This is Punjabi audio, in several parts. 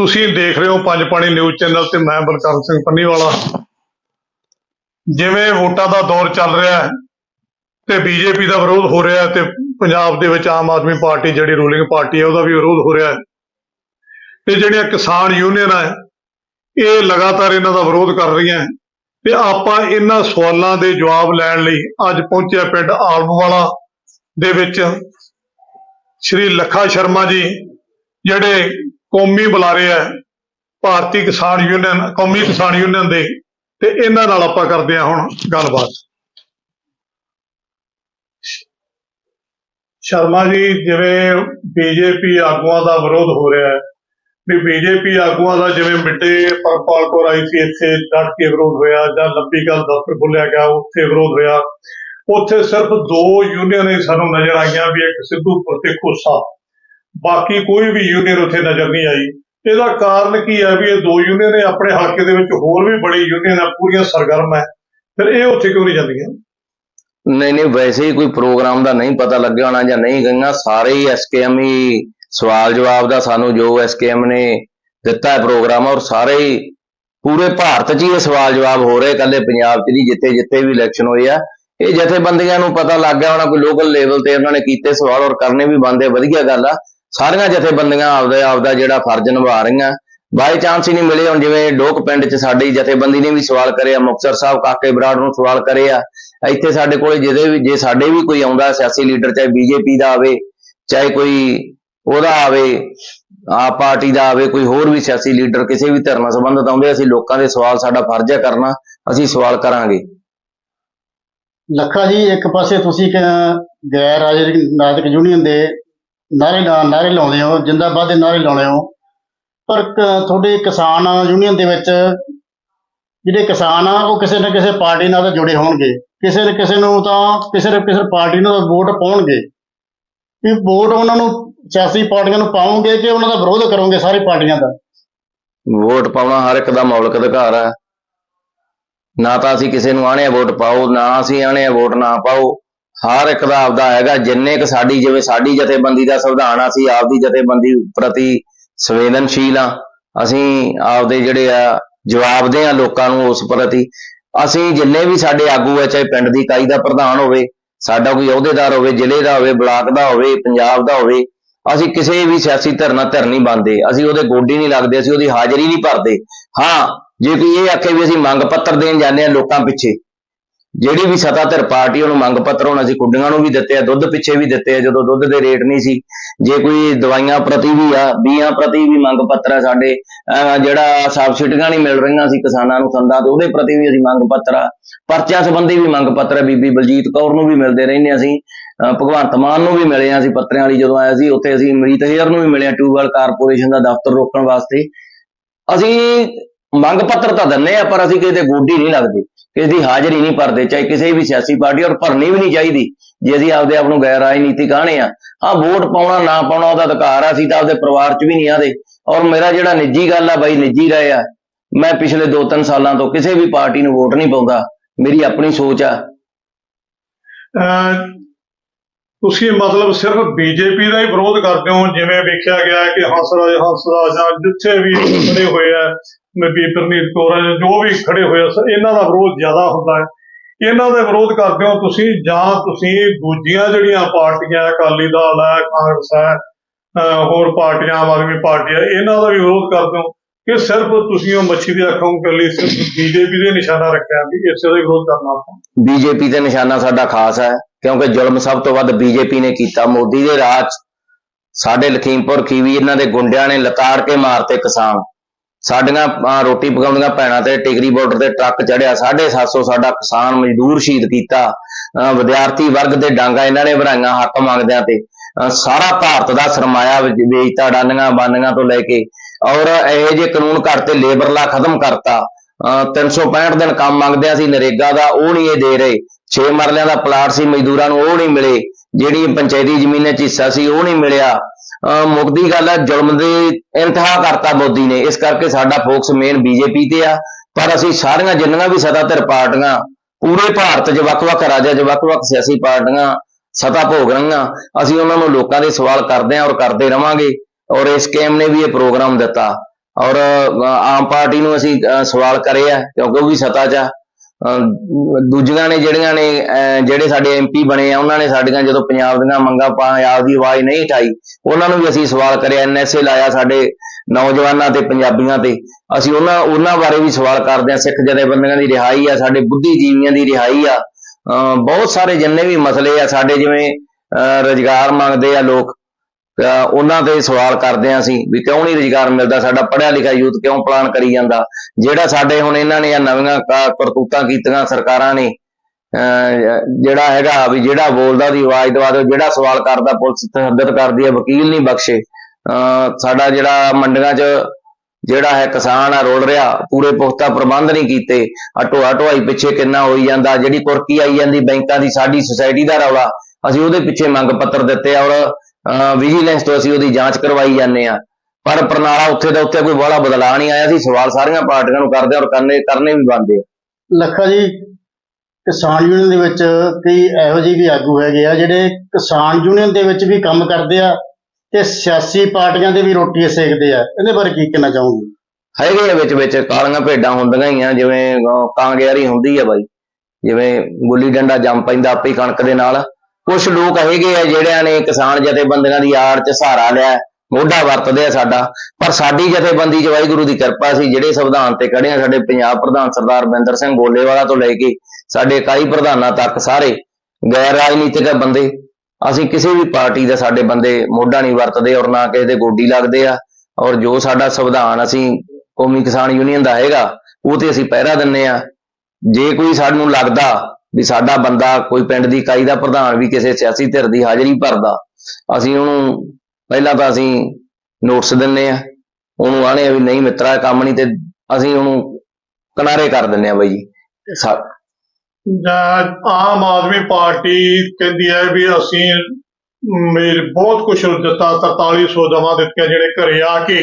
ਤੁਸੀਂ ਦੇਖ ਰਹੇ ਹੋ ਪੰਜ ਪਾਣੀ ਨਿਊਜ਼ ਚੈਨਲ ਤੇ ਮੈਂ ਬਲਕਰਨ ਸਿੰਘ ਪੰਨੀਵਾਲਾ। ਜਿਵੇਂ ਵੋਟਾਂ ਦਾ ਦੌਰ ਚੱਲ ਰਿਹਾ ਹੈ ਤੇ ਬੀਜੇਪੀ ਦਾ ਵਿਰੋਧ ਹੋ ਰਿਹਾ ਤੇ ਪੰਜਾਬ ਦੇ ਵਿੱਚ ਆਮ ਆਦਮੀ ਪਾਰਟੀ ਜਿਹੜੀ ਰੂਲਿੰਗ ਪਾਰਟੀ ਹੈ ਉਹਦਾ ਵੀ ਵਿਰੋਧ ਹੋ ਰਿਹਾ ਤੇ ਜਿਹੜੀਆਂ ਕਿਸਾਨ ਯੂਨੀਅਨ ਹੈ, ਇਹ ਲਗਾਤਾਰ ਇਹਨਾਂ ਦਾ ਵਿਰੋਧ ਕਰ ਰਹੀਆਂ ਤੇ ਆਪਾਂ ਇਹਨਾਂ ਸਵਾਲਾਂ ਦੇ ਜਵਾਬ ਲੈਣ ਲਈ ਅੱਜ ਪਹੁੰਚਿਆ ਪਿੰਡ ਆਲਮਵਾਲਾ ਦੇ ਵਿੱਚ ਸ਼੍ਰੀ ਲੱਖਾ ਸ਼ਰਮਾ ਜੀ, ਜਿਹੜੇ ਕੌਮੀ ਬੁਲਾਰੇ ਹੈ ਭਾਰਤੀ ਕਿਸਾਨ ਯੂਨੀਅਨ, ਕੌਮੀ ਕਿਸਾਨ ਯੂਨੀਅਨ ਦੇ, ਤੇ ਇਹਨਾਂ ਨਾਲ ਆਪਾਂ ਕਰਦੇ ਹਾਂ ਹੁਣ ਗੱਲਬਾਤ। ਸ਼ਰਮਾ ਜੀ, ਜਿਵੇਂ ਬੀਜੇਪੀ ਆਗੂਆਂ ਦਾ ਵਿਰੋਧ ਹੋ ਰਿਹਾ ਹੈ, ਵੀ ਬੀਜੇਪੀ ਆਗੂਆਂ ਦਾ ਜਿਵੇਂ ਮਿੱਟੇ ਪਰਪਾਲ ਕੌਰ ਆਈ ਸੀ, ਇੱਥੇ ਡਟ ਕੇ ਵਿਰੋਧ ਹੋਇਆ, ਜਾਂ ਲੰਬੀ ਗੱਲ ਦਫ਼ਤਰ ਖੁੱਲਿਆ ਗਿਆ, ਉੱਥੇ ਵਿਰੋਧ ਹੋਇਆ, ਉੱਥੇ ਸਿਰਫ ਦੋ ਯੂਨੀਅਨ ਹੀ ਸਾਨੂੰ ਨਜ਼ਰ ਆਈਆਂ ਵੀ ਇੱਕ ਸਿੱਧੂਪੁਰ ਤੇ ਖੋਸਾ ਬਾਕੀ ਕੋਈ ਵੀ ਯੂਨੀਅਨ ਉੱਥੇ ਨਜ਼ਰ ਨਹੀਂ ਆਈ। ਇਹਦਾ ਕਾਰਨ ਕੀ ਹੈ ਵੀ ਇਹ ਦੋ ਯੂਨੀਅਨ ਨੇ ਆਪਣੇ ਹਲਕੇ ਦੇ ਵਿੱਚ ਹੋਰ ਵੀ ਬੜੀ ਯੂਨੀਅਨ ਆ, ਪੂਰੀਆਂ ਸਰਗਰਮ ਹੈ। ਫਿਰ ਇਹ ਉੱਥੇ ਕਿਉਂ ਨਹੀਂ ਜਾਂਦੀਆਂ? ਨਹੀਂ ਨਹੀਂ, ਵੈਸੇ ਹੀ ਕੋਈ ਪ੍ਰੋਗਰਾਮ ਦਾ ਨਹੀਂ ਪਤਾ ਲੱਗਿਆ ਹੋਣਾ ਜਾਂ ਨਹੀਂ ਗਈਆਂ, ਸਾਰੇ ਹੀ ਐਸਕੇਐਮ ਹੀ ਸਵਾਲ ਜਵਾਬ ਦਾ ਸਾਨੂੰ ਜੋ ਐਸਕੇਐਮ ਨੇ ਦਿੱਤਾ ਹੈ ਪ੍ਰੋਗਰਾਮ ਔਰ ਸਾਰੇ ਹੀ ਪੂਰੇ ਭਾਰਤ 'ਚ ਹੀ ਇਹ ਸਵਾਲ ਜਵਾਬ ਹੋ ਰਹੇ ਕੱਲੇ ਪੰਜਾਬ 'ਚ ਨਹੀਂ, ਜਿੱਥੇ ਜਿੱਥੇ ਵੀ ਇਲੈਕਸ਼ਨ ਹੋਏ ਆ। ਇਹ ਜਥੇਬੰਦੀਆਂ ਨੂੰ ਪਤਾ ਲੱਗ ਗਿਆ ਹੋਣਾ, ਕੋਈ ਲੋਕਲ ਲੈਵਲ ਤੇ ਉਹਨਾਂ ਨੇ ਕੀਤੇ ਸਵਾਲ, ਔਰ ਕਰਨੇ ਵੀ ਬੰਦੇ ਵਧੀਆ ਗੱਲ ਆ। ਸਾਰੀਆਂ ਜਥੇਬੰਦੀਆਂ ਆਪਦੇ ਆਪਦਾ ਜਿਹੜਾ ਫਰਜ਼ ਨਿਭਾ ਰਹੀਆਂ। ਬਾਈ ਚਾਂਸ ਹੀ ਨਹੀਂ ਮਿਲੇ ਹੁਣ ਜਿਵੇਂ ਲੋਕ ਪਿੰਡ 'ਚ ਸਾਡੀ ਜਥੇਬੰਦੀ ਨੇ ਵੀ ਸਵਾਲ ਕਰਿਆ, ਮੁਕਤਸਰ ਸਾਹਿਬ, ਕਾਕੇ ਬਰਾੜ ਨੂੰ ਸਵਾਲ ਕਰਿਆ। ਇੱਥੇ ਸਾਡੇ ਕੋਲੇ ਜਿਹਦੇ ਵੀ ਜੇ ਸਾਡੇ ਵੀ ਕੋਈ ਆਉਂਦਾ, ਸਿਆਸੀ ਲੀਡਰ ਚਾਹੇ ਬੀਜੇਪੀ ਦਾ ਆਵੇ, ਚਾਹੇ ਕੋਈ ਉਹਦਾ ਆਵੇ, ਆਪ ਪਾਰਟੀ ਦਾ ਆਵੇ, ਕੋਈ ਹੋਰ ਵੀ ਸਿਆਸੀ ਲੀਡਰ ਕਿਸੇ ਵੀ ਧਰਮ ਨਾਲ ਸੰਬੰਧਿਤ ਆਉਂਦੇ, ਅਸੀਂ ਲੋਕਾਂ ਦੇ ਸਵਾਲ ਸਾਡਾ ਫਰਜ਼ ਹੈ ਕਰਨਾ, ਅਸੀਂ ਸਵਾਲ ਕਰਾਂਗੇ। ਲੱਖਾ ਜੀ, ਇੱਕ ਪਾਸੇ ਤੁਸੀਂ ਗੈਰ ਰਾਜਨੀਤਿਕ ਯੂਨੀਅਨ ਦੇ ਨਾਰੇ ਲਾ- ਨਾਰੇ ਲਾਉਂਦੇ ਹੋ ਜਿੰਦਾਬਾਦ ਦੇ ਨਾਰੇ ਲਾਉਂਦੇ ਹੋ। ਪਰ ਕ- ਤੁਹਾਡੇ ਕਿਸਾਨ ਯੂਨੀਅਨ ਦੇ ਵਿੱਚ ਜਿਹੜੇ ਕਿਸਾਨ ਆ, ਉਹ ਕਿਸੇ ਨਾ ਕਿਸੇ ਪਾਰਟੀ ਨਾਲ ਤਾਂ ਜੁੜੇ ਹੋਣਗੇ। ਕਿਸੇ ਨਾ ਕਿਸੇ ਨੂੰ ਤਾਂ, ਕਿਸੇ ਨਾ ਕਿਸੇ ਪਾਰਟੀ ਨੂੰ ਤਾਂ ਵੋਟ ਪਾਉਣਗੇ। ਵੀ ਵੋਟ ਉਹਨਾਂ ਨੂੰ ਸਿਆਸੀ ਪਾਰਟੀਆਂ ਨੂੰ ਪਾਉਂਗੇ ਕਿ ਉਹਨਾਂ ਦਾ ਵਿਰੋਧ ਕਰੋਗੇ ਸਾਰੀ ਪਾਰਟੀਆਂ ਦਾ? ਵੋਟ ਪਾਉਣਾ ਹਰ ਇੱਕ ਦਾ ਮੌਲਿਕ ਅਧਿਕਾਰ ਹੈ। ਨਾ ਤਾਂ ਅਸੀਂ ਕਿਸੇ ਨੂੰ ਆਣੇ ਵੋਟ ਪਾਓ, ਨਾ ਅਸੀਂ ਆਣੇ ਵੋਟ ਨਾ ਪਾਓ। ਹਰ ਇੱਕ ਦਾ ਆਪਦਾ ਹੈਗਾ, ਜਿੰਨੇ ਕ ਸਾਡੀ ਜਿਵੇਂ ਸਾਡੀ ਜਥੇਬੰਦੀ ਦਾ ਸੰਵਿਧਾਨ ਆ, ਅਸੀਂ ਆਪਦੀ ਜਥੇਬੰਦੀ ਪ੍ਰਤੀ ਸੰਵੇਦਨਸ਼ੀਲ ਆ। ਅਸੀਂ ਆਪਦੇ ਜਿਹੜੇ ਆ, ਜਵਾਬਦੇ ਆ ਲੋਕਾਂ ਨੂੰ ਉਸ ਪ੍ਰਤੀ। ਅਸੀਂ ਜਿੰਨੇ ਵੀ ਸਾਡੇ ਆਗੂ ਆ, ਚਾਹੇ ਪਿੰਡ ਦੀ ਇਕਾਈ ਦਾ ਪ੍ਰਧਾਨ ਹੋਵੇ, ਸਾਡਾ ਕੋਈ ਅਹੁਦੇਦਾਰ ਹੋਵੇ, ਜ਼ਿਲ੍ਹੇ ਦਾ ਹੋਵੇ, ਬਲਾਕ ਦਾ ਹੋਵੇ, ਪੰਜਾਬ ਦਾ ਹੋਵੇ, ਅਸੀਂ ਕਿਸੇ ਵੀ ਸਿਆਸੀ ਧਰਨਾ ਧਿਰ ਨਹੀਂ ਬੰਦੇ ਅਸੀਂ ਉਹਦੇ ਗੋਡੀ ਨਹੀਂ ਲੱਗਦੇ, ਅਸੀਂ ਉਹਦੀ ਹਾਜ਼ਰੀ ਨਹੀਂ ਭਰਦੇ। ਹਾਂ, ਜੇ ਕੋਈ ਇਹ ਆਖੇ ਵੀ ਅਸੀਂ ਮੰਗ ਪੱਤਰ ਦੇਣ ਜਾਂਦੇ ਆ ਲੋਕਾਂ ਪਿੱਛੇ ਜਿਹੜੀ ਵੀ ਸੱਤਾ ਧਿਰ ਪਾਰਟੀ ਉਹਨੂੰ ਮੰਗ ਪੱਤਰ ਹੁਣ ਅਸੀਂ ਕੁੱਡੀਆਂ ਨੂੰ ਵੀ ਦਿੱਤੇ ਆ, ਦੁੱਧ ਪਿੱਛੇ ਵੀ ਦਿੱਤੇ ਆ, ਜਦੋਂ ਦੁੱਧ ਦੇ ਰੇਟ ਨਹੀਂ ਸੀ। ਜੇ ਕੋਈ ਦਵਾਈਆਂ ਪ੍ਰਤੀ ਵੀ ਆ, ਬੀਆਂ ਪ੍ਰਤੀ ਵੀ ਮੰਗ ਪੱਤਰ ਆ ਸਾਡੇ, ਅਹ ਜਿਹੜਾ ਸਬਸਿਡੀਆਂ ਨਹੀਂ ਮਿਲ ਰਹੀਆਂ ਸੀ ਕਿਸਾਨਾਂ ਨੂੰ ਸੰਦਾਂ, ਤੇ ਉਹਦੇ ਪ੍ਰਤੀ ਵੀ ਅਸੀਂ ਮੰਗ ਪੱਤਰ ਆ। ਪਰਚਿਆਂ ਸੰਬੰਧੀ ਵੀ ਮੰਗ ਪੱਤਰ ਆ, ਬੀਬੀ ਬਲਜੀਤ ਕੌਰ ਨੂੰ ਵੀ ਮਿਲਦੇ ਰਹਿੰਦੇ ਅਸੀਂ। ਅਹ ਭਗਵੰਤ ਮਾਨ ਨੂੰ ਵੀ ਮਿਲੇ ਆ ਅਸੀਂ ਪੱਤਰਿਆਂ ਵਾਲੀ ਜਦੋਂ ਆਇਆ ਸੀ, ਉੱਥੇ ਅਸੀਂ ਅਮਰੀਤ ਹੇਅਰ ਨੂੰ ਵੀ ਮਿਲੇ ਆ, ਟਿਊਬਵੈਲ ਕਾਰਪੋਰੇਸ਼ਨ ਦਾ ਦਫ਼ਤਰ ਰੋਕਣ ਵਾਸਤੇ। ਅਸੀਂ ਮੰਗ ਪੱਤਰ ਤਾਂ ਦਿੰਨੇ ਆ, ਪਰ ਅਸੀਂ ਕਿਤੇ ਗੋਡੀ ਨਹੀਂ ਲੱਗਦੇ। ਕਿਸੇ ਦੀ ਹਾਜ਼ਰੀ ਨਹੀਂ ਭਰਦੇ, ਚਾਹੇ ਕਿਸੇ ਵੀ ਸਿਆਸੀ ਪਾਰਟੀ ਔਰ ਭਰਨੀ ਵੀ ਨਹੀਂ ਚਾਹੀਦੀ, ਜੇ ਅਸੀਂ ਆਪਦੇ ਆਪ ਨੂੰ ਗੈਰ ਰਾਜਨੀਤਿਕ ਆਣੇ ਆ। ਹਾਂ, ਵੋਟ ਪਾਉਣਾ, ਨਾ ਪਾਉਣਾ ਉਹਦਾ ਅਧਿਕਾਰ ਆ, ਅਸੀਂ ਤਾਂ ਆਪਦੇ ਪਰਿਵਾਰ 'ਚ ਵੀ ਨਹੀਂ ਆਦੇ। ਔਰ ਮੇਰਾ ਜਿਹੜਾ ਨਿੱਜੀ ਗੱਲ ਆ, ਬਾਈ ਨਿੱਜੀ ਰਹੇ ਆ, ਮੈਂ ਪਿਛਲੇ 2-3 ਸਾਲਾਂ ਤੋਂ ਕਿਸੇ ਵੀ ਪਾਰਟੀ ਨੂੰ ਵੋਟ ਨਹੀਂ ਪਾਉਂਦਾ। ਮੇਰੀ ਆਪਣੀ ਸੋਚ ਆ। ਤੁਸੀਂ ਮਤਲਬ ਸਿਰਫ ਬੀਜੇਪੀ ਦਾ ਹੀ ਵਿਰੋਧ ਕਰਦੇ ਹੋ, ਜਿਵੇਂ ਵੇਖਿਆ ਗਿਆ ਹੈ ਕਿ ਹੰਸਰਾਜ ਹੰਸਰਾਜ ਜਾਂ ਜਿੱਥੇ ਵੀ ਖੜੇ ਹੋਏ ਆ ਨਬੀ ਪ੍ਰਨੀਤ ਕੌਰ ਜੋ ਵੀ ਖੜੇ ਹੋਏ ਆ ਇਹਨਾਂ ਦਾ ਵਿਰੋਧ ਜ਼ਿਆਦਾ ਹੁੰਦਾ ਹੈ। ਇਹਨਾਂ ਦਾ ਵਿਰੋਧ ਕਰਦੇ ਹੋ ਤੁਸੀਂ ਜਾਂ ਤੁਸੀਂ ਦੂਜੀਆਂ ਜਿਹੜੀਆਂ ਪਾਰਟੀਆਂ, ਅਕਾਲੀ ਦਲ ਹੈ, ਕਾਂਗਰਸ ਹੈ, ਅਹ ਹੋਰ ਪਾਰਟੀਆਂ, ਆਮ ਆਦਮੀ ਪਾਰਟੀ ਹੈ, ਇਹਨਾਂ ਦਾ ਵੀ ਵਿਰੋਧ ਕਰਦੇ ਹੋ ਕਿ ਸਿਰਫ ਤੁਸੀਂ ਉਹ ਮੱਛੀ ਦੀ ਅੱਖਾਂ ਨੂੰ ਲਈ ਸਿਰਫ ਬੀਜੇਪੀ ਦੇ ਨਿਸ਼ਾਨਾ ਰੱਖਿਆ ਵੀ ਇਸੇ ਦਾ ਹੀ ਵਿਰੋਧ ਕਰਨਾ ਆਪਾਂ। ਬੀਜੇਪੀ ਤੇ ਨਿਸ਼ਾਨਾ ਸਾਡਾ ਖਾਸ ਹੈ। ਕਿਉਂਕਿ ਜ਼ੁਲਮ ਸਭ ਤੋਂ ਵੱਧ ਬੀਜੇਪੀ ਨੇ ਕੀਤਾ। ਮੋਦੀ ਦੇ ਰਾਜ, ਸਾਡੇ ਲਖੀਮਪੁਰ ਖੀਵੀ, ਇਹਨਾਂ ਦੇ ਗੁੰਡਿਆਂ ਨੇ ਲਤਾੜ ਕੇ ਮਾਰਤੇ ਕਿਸਾਨ। ਸਾਡੀਆਂ ਰੋਟੀ ਪਕਾਉਂਦੀਆਂ ਭੈਣਾਂ ਤੇ ਟਿਗਰੀ ਬਾਰਡਰ ਤੇ ਟਰੱਕ ਚੜਿਆ 750 ਸਾਡਾ ਕਿਸਾਨ ਮਜ਼ਦੂਰ ਸ਼ਹੀਦ ਕੀਤਾ। ਵਿਦਿਆਰਥੀ ਵਰਗ ਦੇ ਡਾਂਗਾ ਇਹਨਾਂ ਨੇ ਭਰਾਈਆਂ ਹੱਕ ਮੰਗਦਿਆਂ ਤੇ। ਸਾਰਾ ਭਾਰਤ ਦਾ ਸਰਮਾਇਆ ਵੇਚਤਾ ਡਾਨੀਆਂ ਬਾਨੀਆਂ ਤੋਂ ਲੈ ਕੇ। ਔਰ ਇਹ ਜੇ ਕਾਨੂੰਨ ਕਰਤੇ ਲੇਬਰ ਲਾ ਖਤਮ ਕਰਤਾ। ਅਹ 365 ਦਿਨ ਕੰਮ ਮੰਗਦੇ ਸੀ ਨਰੇਗਾ ਦਾ, ਉਹ ਨਹੀਂ ਇਹ ਦੇ ਰਹੇ। 6 ਮਰਲਿਆਂ ਦਾ ਪਲਾਟ ਸੀ, ਮਜ਼ਦੂਰਾਂ ਨੂੰ ਉਹ ਨਹੀਂ ਮਿਲੇ, ਜਿਹੜੀ ਪੰਚਾਇਤੀ ਜ਼ਮੀਨਾਂ 'ਚ ਹਿੱਸਾ ਸੀ, ਉਹ ਨਹੀਂ ਮਿਲਿਆ। ਮੁਕਦੀ ਗੱਲ ਹੈ ਜ਼ੁਲਮ ਦੇ ਇੰਤਹਾ ਕਰਤਾ ਮੋਦੀ ਨੇ, ਇਸ ਕਰਕੇ ਸਾਡਾ ਫੋਕਸ ਮੇਨ ਬੀਜੇਪੀ ਤੇ ਆ। ਪਰ ਅਸੀਂ ਸਾਰੀਆਂ ਜਿੰਨੀਆਂ ਵੀ ਸੱਤਾਧਰ ਪਾਰਟੀਆਂ, ਪੂਰੇ ਭਾਰਤ 'ਚ ਵੱਖ-ਵੱਖ ਰਾਜਾਂ 'ਚ ਵੱਖ-ਵੱਖ ਸਿਆਸੀ ਪਾਰਟੀਆਂ, ਸਤਾ ਭੋਗ ਰਹੀਆਂ, ਅਸੀਂ ਉਹਨਾਂ ਨੂੰ ਲੋਕਾਂ ਦੇ ਸਵਾਲ ਕਰਦੇ ਹਾਂ ਔਰ ਕਰਦੇ ਰਵਾਂਗੇ। ਔਰ ਇਸ ਕੇਮ ਨੇ ਵੀ ਇਹ ਪ੍ਰੋਗਰਾਮ ਦਿੱਤਾ। ਔਰ ਆਮ ਪਾਰਟੀ ਨੂੰ ਅਸੀਂ ਸਵਾਲ ਕਰੇ ਆ, ਕਿਉਂਕਿ ਉਹ ਵੀ ਸਤਾ 'ਚ ਆ। ਦੂਜੀਆਂ ਨੇ ਜਿਹੜੀਆਂ ਨੇ ਅ, ਜਿਹੜੇ ਸਾਡੇ ਐਮਪੀ ਬਣੇ ਆ ਉਹਨਾਂ ਨੇ ਸਾਡੀਆਂ ਜਦੋਂ ਪੰਜਾਬ ਦੀਆਂ ਮੰਗਾਂ ਪੰਜਾਬ ਦੀ ਆਵਾਜ਼ ਨਹੀਂ ਉਠਾਈ ਉਹਨਾਂ ਨੂੰ ਵੀ ਅਸੀਂ ਸਵਾਲ ਕਰਿਆ ਐਨਐਸਏ ਲਾਇਆ ਸਾਡੇ ਨੌਜਵਾਨਾਂ ਤੇ ਪੰਜਾਬੀਆਂ ਤੇ। ਅਸੀਂ ਉਹਨਾਂ ਉਹਨਾਂ ਬਾਰੇ ਵੀ ਸਵਾਲ ਕਰਦੇ ਆ ਸਿੱਖ ਜਥੇਬੰਦੀਆਂ ਦੀ ਰਿਹਾਈ ਆ ਸਾਡੇ ਬੁੱਧੀਜੀਵੀਆਂ ਦੀ ਰਿਹਾਈ ਆ। ਬਹੁਤ ਸਾਰੇ ਜਿੰਨੇ ਵੀ ਮਸਲੇ ਆ ਸਾਡੇ ਜਿਵੇਂ ਅ, ਰੁਜ਼ਗਾਰ ਮੰਗਦੇ ਆ ਲੋਕ ਉਹਨਾਂ ਤੇ ਸਵਾਲ ਕਰਦੇ ਆ ਅਸੀਂ ਵੀ ਕਿਉਂ ਨਹੀਂ ਰੁਜ਼ਗਾਰ ਮਿਲਦਾ? ਸਾਡਾ ਪੜ੍ਹਿਆ ਲਿਖਿਆ ਯੂਥ ਕਿਉਂ ਪਲਾਨ ਕਰੀ ਜਾਂਦਾ? ਜਿਹੜਾ ਸਾਡੇ ਹੁਣ ਇਹਨਾਂ ਨੇ ਆਹ ਨਵੀਆਂ ਕਰਤੂਤਾਂ ਕੀਤੀਆਂ ਸਰਕਾਰਾਂ ਨੇ ਜਿਹੜਾ ਹੈਗਾ ਵੀ ਜਿਹੜਾ ਬੋਲਦਾ ਉਹਦੀ ਆਵਾਜ਼ ਦਵਾ ਦਿਓ, ਜਿਹੜਾ ਸਵਾਲ ਕਰਦਾ ਪੁਲਿਸ ਤਹੱਦਦ ਕਰਦੀ ਹੈ, ਵਕੀਲ ਨਹੀਂ ਬਖਸ਼ੇ, ਅਹ ਸਾਡਾ ਜਿਹੜਾ ਮੰਡੀਆਂ 'ਚ ਜਿਹੜਾ ਹੈ ਕਿਸਾਨ ਆ, ਰੋਲ ਰਿਹਾ, ਪੂਰੇ ਪੁਖਤਾ ਪ੍ਰਬੰਧ ਨਹੀਂ ਕੀਤੇ ਅਟੋਆ ਢੋਆਈ ਪਿੱਛੇ ਕਿੰਨਾ ਹੋਈ ਜਾਂਦਾ, ਜਿਹੜੀ ਕੁਰਕੀ ਆਈ ਜਾਂਦੀ ਬੈਂਕਾਂ ਦੀ, ਸਾਡੀ ਸੁਸਾਇਟੀ ਦਾ ਰੌਲਾ, ਅਸੀਂ ਉਹਦੇ ਪਿੱਛੇ ਮੰਗ ਪੱਤਰ ਦਿੱਤੇ ਔਰ ਵਿਜੀਲੈਂਸ ਤੋਂ ਅਸੀਂ ਉਹਦੀ ਜਾਂਚ ਕਰਵਾਈ ਜਾਂਦੇ ਆ ਪਰ ਪ੍ਰਣਾਲਾ ਉੱਥੇ ਦਾ ਉੱਥੇ ਕੋਈ ਬੜਾ ਬਦਲਾਅ ਨਹੀਂ ਆਇਆ ਸੀ। ਸਵਾਲ ਸਾਰੀਆਂ ਪਾਰਟੀਆਂ ਨੂੰ ਕਰਦੇ ਔਰ ਕਰਨੇ ਕਰਨੇ ਵੀ ਬਣਦੇ ਆ। ਲੱਖਾ ਜੀ ਕਿਸਾਨ ਯੂਨੀਅਨ ਦੇ ਵਿੱਚ ਕਈ ਇਹੋ ਜਿਹੇ ਵੀ ਆਗੂ ਹੈਗੇ ਆ ਜਿਹੜੇ ਕਿਸਾਨ ਯੂਨੀਅਨ ਦੇ ਵਿੱਚ ਵੀ ਕੰਮ ਕਰਦੇ ਆ ਤੇ ਸਿਆਸੀ ਪਾਰਟੀਆਂ ਦੇ ਵੀ ਰੋਟੀ ਸੇਕਦੇ ਆ। ਇਹਦੇ ਬਾਰੇ ਕੀ ਕਹਿਣਾ ਚਾਹੋਗੇ? ਹੈਗੇ ਆ ਵਿੱਚ ਵਿੱਚ ਕਾਲੀਆਂ ਭੇਡਾਂ ਹੁੰਦੀਆਂ ਹੀ ਆ ਜਿਵੇਂ ਕਾਂਗਿਆਰੀ ਹੁੰਦੀ ਆ ਬਾਈ। ਜਿਵੇਂ ਗੁੱਲੀ ਡੰਡਾ ਜੰਮ ਪੈਂਦਾ ਆਪੇ ਹੀ ਕਣਕ ਦੇ ਨਾਲ। ਕੁਝ ਲੋਕ ਹੈਗੇ ਆ ਜਿਹੜਿਆਂ ਨੇ ਕਿਸਾਨ ਜਥੇਬੰਦੀਆਂ ਦੀ ਆੜ 'ਚ ਸਹਾਰਾ ਲਿਆ, ਮੋਢਾ ਵਰਤਦੇ ਆ ਸਾਡਾ, ਪਰ ਸਾਡੀ ਜਥੇਬੰਦੀ 'ਚ ਵਾਹਿਗੁਰੂ ਦੀ ਕਿਰਪਾ ਸੀ, ਜਿਹੜੇ ਸੰਵਿਧਾਨ ਤੇ ਖੜੇ ਆ ਸਾਡੇ ਪੰਜਾਬ ਪ੍ਰਧਾਨ ਸਰਦਾਰ ਬਿੰਦਰ ਸਿੰਘ ਗੋਲੇਵਾਲਾ ਤੋਂ ਲੈ ਕੇ ਸਾਡੇ ਇਕਾਈ ਪ੍ਰਧਾਨਾਂ ਤੱਕ ਸਾਰੇ ਗੈਰ ਰਾਜਨੀਤਿਕ ਬੰਦੇ, ਅਸੀਂ ਕਿਸੇ ਵੀ ਪਾਰਟੀ ਦਾ ਸਾਡੇ ਬੰਦੇ ਮੋਢਾ ਨਹੀਂ ਵਰਤਦੇ ਔਰ ਨਾ ਕਿਸੇ ਦੇ ਗੋਡੀ ਲੱਗਦੇ ਆ, ਔਰ ਜੋ ਸਾਡਾ ਸੰਵਿਧਾਨ ਅਸੀਂ ਕੌਮੀ ਕਿਸਾਨ ਯੂਨੀਅਨ ਦਾ ਹੈਗਾ, ਉਹ ਤੇ ਅਸੀਂ ਪਹਿਰਾ ਦਿੰਨੇ ਆ, ਜੇ ਕੋਈ ਸਾਨੂੰ ਲੱਗਦਾ ਵੀ ਸਾਡਾ ਬੰਦਾ ਕੋਈ ਪਿੰਡ ਦੀ ਇਕਾਈ ਦਾ ਪ੍ਰਧਾਨ ਵੀ ਕਿਸੇ ਸਿਆਸੀ ਧਿਰ ਦੀ ਹਾਜ਼ਰੀ ਭਰਦਾ, ਅਸੀਂ ਉਹਨੂੰ ਪਹਿਲਾਂ ਤਾਂ ਅਸੀਂ ਨੋਟਿਸ ਦਿੰਨੇ ਆ ਉਹਨੂੰ ਆਣੇ ਵੀ ਨਹੀਂ ਮਿੱਤਰਾ ਕੰਮ ਨਹੀਂ ਤੇ ਅਸੀਂ ਉਹਨੂੰ ਕਿਨਾਰੇ ਕਰ ਦਿੰਨੇ ਆ ਬਾਈ ਜੀ। ਆਮ ਆਦਮੀ ਪਾਰਟੀ ਕਹਿੰਦੀ ਹੈ ਵੀ ਅਸੀਂ ਮੇਰੇ ਬਹੁਤ ਕੁਛ ਦਿੱਤਾ 4300 ਦਵਾਂ ਦਿੱਤੀਆਂ ਜਿਹੜੇ ਘਰੇ ਆ ਕੇ,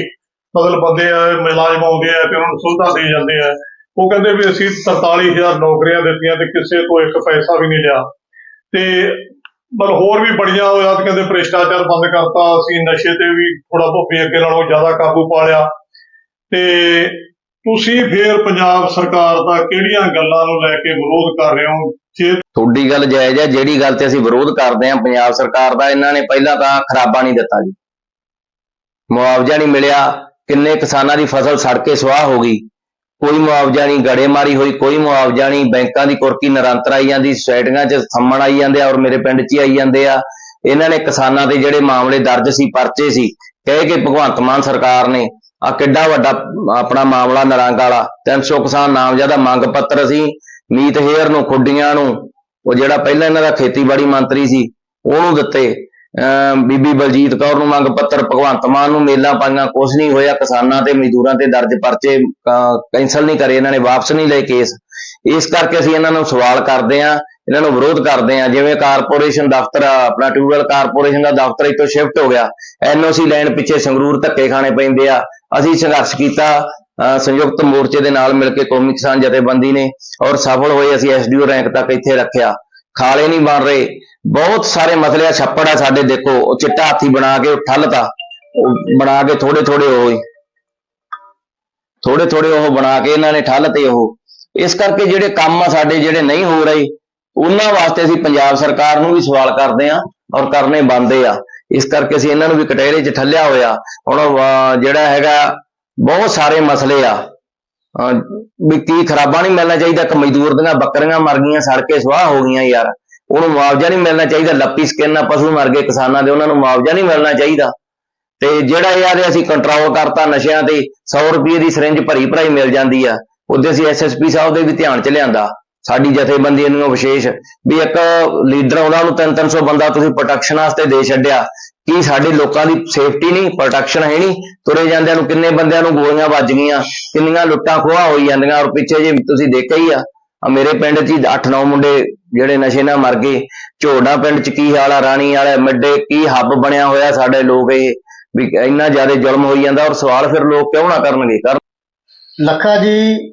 ਮਤਲਬ ਬੰਦੇ ਮੁਲਾਜ਼ਮ ਆਉਂਦੇ ਆ ਤੇ ਉਹਨਾਂ ਨੂੰ ਸੁਵਿਧਾ ਦੇ ਜਾਂਦੇ ਆ। ਉਹ ਕਹਿੰਦੇ ਵੀ ਅਸੀਂ 43000 ਨੌਕਰੀਆਂ ਦਿੱਤੀਆਂ ਤੇ ਕਿਸੇ ਤੋਂ ਇੱਕ ਪੈਸਾ ਵੀ ਨਹੀਂ ਲਿਆ। ਤੇ ਮਤਲਬ ਹੋਰ ਵੀ ਬੜੀਆਂ ਹੋਇਆ ਤੇ ਕਹਿੰਦੇ ਭ੍ਰਿਸ਼ਟਾਚਾਰ ਬੰਦ ਕਰਤਾ, ਅਸੀਂ ਨਸ਼ੇ ਤੇ ਵੀ ਥੋੜਾ ਬਹੁਤ ਅੱਗੇ ਨਾਲੋਂ ਜ਼ਿਆਦਾ ਕਾਬੂ ਪਾ ਲਿਆ। ਤੇ ਤੁਸੀਂ ਫੇਰ ਪੰਜਾਬ ਸਰਕਾਰ ਦਾ ਕਿਹੜੀਆਂ ਗੱਲਾਂ ਨੂੰ ਲੈ ਕੇ ਵਿਰੋਧ ਕਰ ਰਹੇ ਹੋ? ਜੇ ਤੁਹਾਡੀ ਗੱਲ ਜਾਇਜ਼ ਹੈ, ਜਿਹੜੀ ਗੱਲ ਤੇ ਅਸੀਂ ਵਿਰੋਧ ਕਰਦੇ ਹਾਂ, ਪੰਜਾਬ ਸਰਕਾਰ ਦਾ, ਇਹਨਾਂ ਨੇ ਪਹਿਲਾਂ ਤਾਂ ਖਰਾਬਾ ਨਹੀਂ ਦਿੱਤਾ ਜੀ। ਮੁਆਵਜ਼ਾ ਨਹੀਂ ਮਿਲਿਆ, ਕਿੰਨੇ ਕਿਸਾਨਾਂ ਦੀ ਫਸਲ ਸੜ ਕੇ ਸਵਾਹ ਹੋ ਗਈ। ਕੋਈ ਮੁਆਵਜ਼ਾ ਨਹੀਂ, ਗੜੇਮਾਰੀ ਹੋਈ, ਕੋਈ ਮੁਆਵਜ਼ਾ ਨਹੀਂ, ਬੈਂਕਾਂ ਦੀ ਕੁਰਕੀ ਨਿਰੰਤਰ ਆਈ ਜਾਂਦੀ ਸੁਸਾਇਟੀਆਂ 'ਚ ਸੰਮਣ ਆਈ ਜਾਂਦੇ ਆ ਔਰ ਮੇਰੇ ਪਿੰਡ 'ਚ ਹੀ ਆਈ ਜਾਂਦੇ ਆ। ਇਹਨਾਂ ਨੇ ਕਿਸਾਨਾਂ ਦੇ ਜਿਹੜੇ ਮਾਮਲੇ ਦਰਜ ਸੀ, ਪਰਚੇ ਸੀ, ਕਹਿ ਕੇ ਭਗਵੰਤ ਮਾਨ ਸਰਕਾਰ ਨੇ ਆ ਕਿੱਡਾ ਵੱਡਾ ਆਪਣਾ ਮਾਮਲਾ ਨਰੰਗ ਵਾਲਾ 300 ਕਿਸਾਨ ਨਾਮਜ਼ਦਾ ਮੰਗ ਪੱਤਰ ਸੀ, ਮੀਤ ਹੇਅਰ ਨੂੰ, ਖੁੱਡੀਆਂ ਨੂੰ, ਉਹ ਜਿਹੜਾ ਪਹਿਲਾਂ ਇਹਨਾਂ ਦਾ ਖੇਤੀਬਾੜੀ ਮੰਤਰੀ ਸੀ, ਉਹਨੂੰ ਦਿੱਤੇ। ਬੀਬੀ ਬਲਜੀਤ ਕੌਰ ਨੂੰ ਮੰਗ ਪੱਤਰ, ਭਗਵੰਤ ਮਾਨ ਨੂੰ ਮੇਲਾ ਪਾਈਆਂ, ਕੁਛ ਨਹੀਂ ਹੋਇਆ, ਕਿਸਾਨਾਂ ਤੇ ਮਜ਼ਦੂਰਾਂ ਤੇ ਦਰਜ ਪਰਚੇ ਕੈਂਸਲ ਨਹੀਂ ਕਰੇ, ਇਹਨਾਂ ਨੇ ਵਾਪਸ ਨਹੀਂ ਲਏ ਕੇਸ। ਇਸ ਕਰਕੇ ਅਸੀਂ ਇਹਨਾਂ ਨੂੰ ਸਵਾਲ ਕਰਦੇ ਆਂ ਇਹਨਾਂ ਨੂੰ ਵਿਰੋਧ ਕਰਦੇ ਆਂ ਜਿਵੇਂ ਕਾਰਪੋਰੇਸ਼ਨ ਦਫ਼ਤਰ, ਆਪਣਾ ਟਿਊਬਵੈਲ ਕਾਰਪੋਰੇਸ਼ਨ ਦਾ ਦਫ਼ਤਰ ਇੱਥੋਂ ਸ਼ਿਫਟ ਹੋ ਗਿਆ, ਐਨਓਸੀ ਲੈਣ ਪਿੱਛੇ ਸੰਗਰੂਰ ਧੱਕੇ ਖਾਣੇ ਪੈਂਦੇ ਆ, ਅਸੀਂ ਸੰਘਰਸ਼ ਕੀਤਾ, ਅਹ ਸੰਯੁਕਤ ਮੋਰਚੇ ਦੇ ਨਾਲ ਮਿਲ ਕੇ ਕੌਮੀ ਕਿਸਾਨ ਜਥੇਬੰਦੀ ਨੇ, ਔਰ ਸਫਲ ਹੋਏ ਅਸੀਂ ਐਸਡੀਓ ਰੈਂਕ ਤੱਕ ਇੱਥੇ ਰੱਖਿਆ। ਖਾਲੇ ਨਹੀਂ ਬਣ ਰਹੇ ਬਹੁਤ ਸਾਰੇ ਮਸਲੇ ਆ ਛੱਪੜ ਆ ਸਾਡੇ ਦੇਖੋ ਉਹ ਚਿੱਟਾ ਹਾਥੀ ਬਣਾ ਕੇ ਉਹ ਠੱਲਤਾ ਬਣਾ ਕੇ ਥੋੜੇ ਥੋੜੇ ਉਹ ਥੋੜੇ ਥੋੜੇ ਉਹ ਬਣਾ ਕੇ ਇਹਨਾਂ ਨੇ ਠੱਲ ਤੇ ਉਹ। ਇਸ ਕਰਕੇ ਜਿਹੜੇ ਕੰਮ ਆ ਸਾਡੇ ਜਿਹੜੇ ਨਹੀਂ ਹੋ ਰਹੇ ਉਹਨਾਂ ਵਾਸਤੇ ਅਸੀਂ ਪੰਜਾਬ ਸਰਕਾਰ ਨੂੰ ਵੀ ਸਵਾਲ ਕਰਦੇ ਆ ਔਰ ਕਰਨੇ ਬੰਦੇ ਆ। ਇਸ ਕਰਕੇ ਅਸੀਂ ਇਹਨਾਂ ਨੂੰ ਵੀ ਕਟਹਿਰੇ 'ਚ ਠੱਲਿਆ ਹੋਇਆ। ਹੁਣ ਅਹ, ਜਿਹੜਾ ਹੈਗਾ ਬਹੁਤ ਸਾਰੇ ਮਸਲੇ ਆ। ਵੀ ਕੀ ਖਰਾਬਾ ਨਹੀਂ ਮਿਲਣਾ ਚਾਹੀਦਾ ਇੱਕ ਮਜ਼ਦੂਰ ਦੀਆਂ ਬੱਕਰੀਆਂ ਮਰ ਗਈਆਂ ਸੜ ਕੇ ਸੁਆਹ ਹੋ ਗਈਆਂ ਯਾਰ। ਉਹਨੂੰ ਮੁਆਵਜ਼ਾ ਨਹੀਂ ਮਿਲਣਾ ਚਾਹੀਦਾ, ਲੱਪੀ ਸਕਿਨ ਆ, ਪਸ਼ੂ ਮਰ ਗਏ ਕਿਸਾਨਾਂ ਦੇ, ਉਹਨਾਂ ਨੂੰ ਮੁਆਵਜ਼ਾ ਨਹੀਂ ਮਿਲਣਾ ਚਾਹੀਦਾ। ਤੇ ਜਿਹੜਾ ਯਾਰ ਅਸੀਂ ਕੰਟਰੋਲ ਕਰਤਾ ਨਸ਼ਿਆਂ ਤੇ 100 ਰੁਪਏ ਦੀ ਸਿਰਿੰਜ ਭਰੀ ਭਰਾਈ ਮਿਲ ਜਾਂਦੀ ਆ। ਉਹਦੇ ਅਸੀਂ ਐਸਐਸਪੀ ਸਾਹਿਬ ਦੇ ਵੀ ਧਿਆਨ ਚ ਲਿਆਂਦਾ। ਸਾਡੀ ਜਥੇਬੰਦੀ ਇਹਨੂੰ ਵਿਸ਼ੇਸ਼, ਵੀ ਇੱਕ ਲੀਡਰ ਆਉਂਦਾ, ਉਹਨੂੰ 3-300 ਬੰਦਾ ਤੁਸੀਂ ਪ੍ਰੋਟੈਕਸ਼ਨ ਵਾਸਤੇ ਦੇ ਛੱਡਿਆ। ਕੀ ਸਾਡੇ ਲੋਕਾਂ ਦੀ ਸੇਫਟੀ ਨਹੀਂ ਪ੍ਰੋਟੈਕਸ਼ਨ ਹੈ ਨਹੀਂ? ਤੁਰੇ ਜਾਂਦਿਆਂ ਨੂੰ ਕਿੰਨੇ ਬੰਦਿਆਂ ਨੂੰ ਗੋਲੀਆਂ ਵੱਜ ਗਈਆਂ, ਕਿੰਨੀਆਂ ਲੁੱਟਾਂ ਖੋਹਾਂ ਹੋਈ ਜਾਂਦੀਆਂ, ਔਰ ਪਿੱਛੇ ਜੇ ਤੁਸੀਂ ਦੇਖਿਆ ਹੀ ਆ ਮੇਰੇ ਪਿੰਡ 'ਚ 8-9 ਮੁੰਡੇ ਜਿਹੜੇ ਨਸ਼ੇ ਨਾਲ ਮਰ ਗਏ। ਝੋੜਾ ਪਿੰਡ 'ਚ ਕੀ ਹਾਲ ਆ, ਰਾਣੀ ਵਾਲੇ ਮਿੱਡੇ ਕੀ ਹੱਬ ਬਣਿਆ ਹੋਇਆ ਸਾਡੇ ਲੋਕ ਇਹ, ਵੀ ਇੰਨਾ ਜ਼ਿਆਦਾ ਜ਼ੁਲਮ ਹੋਈ ਜਾਂਦਾ ਔਰ ਸਵਾਲ ਫਿਰ ਲੋਕ ਕਿਉਂ ਨਾ ਕਰਨਗੇ? ਕਰ ਲੱਖਾ ਜੀ,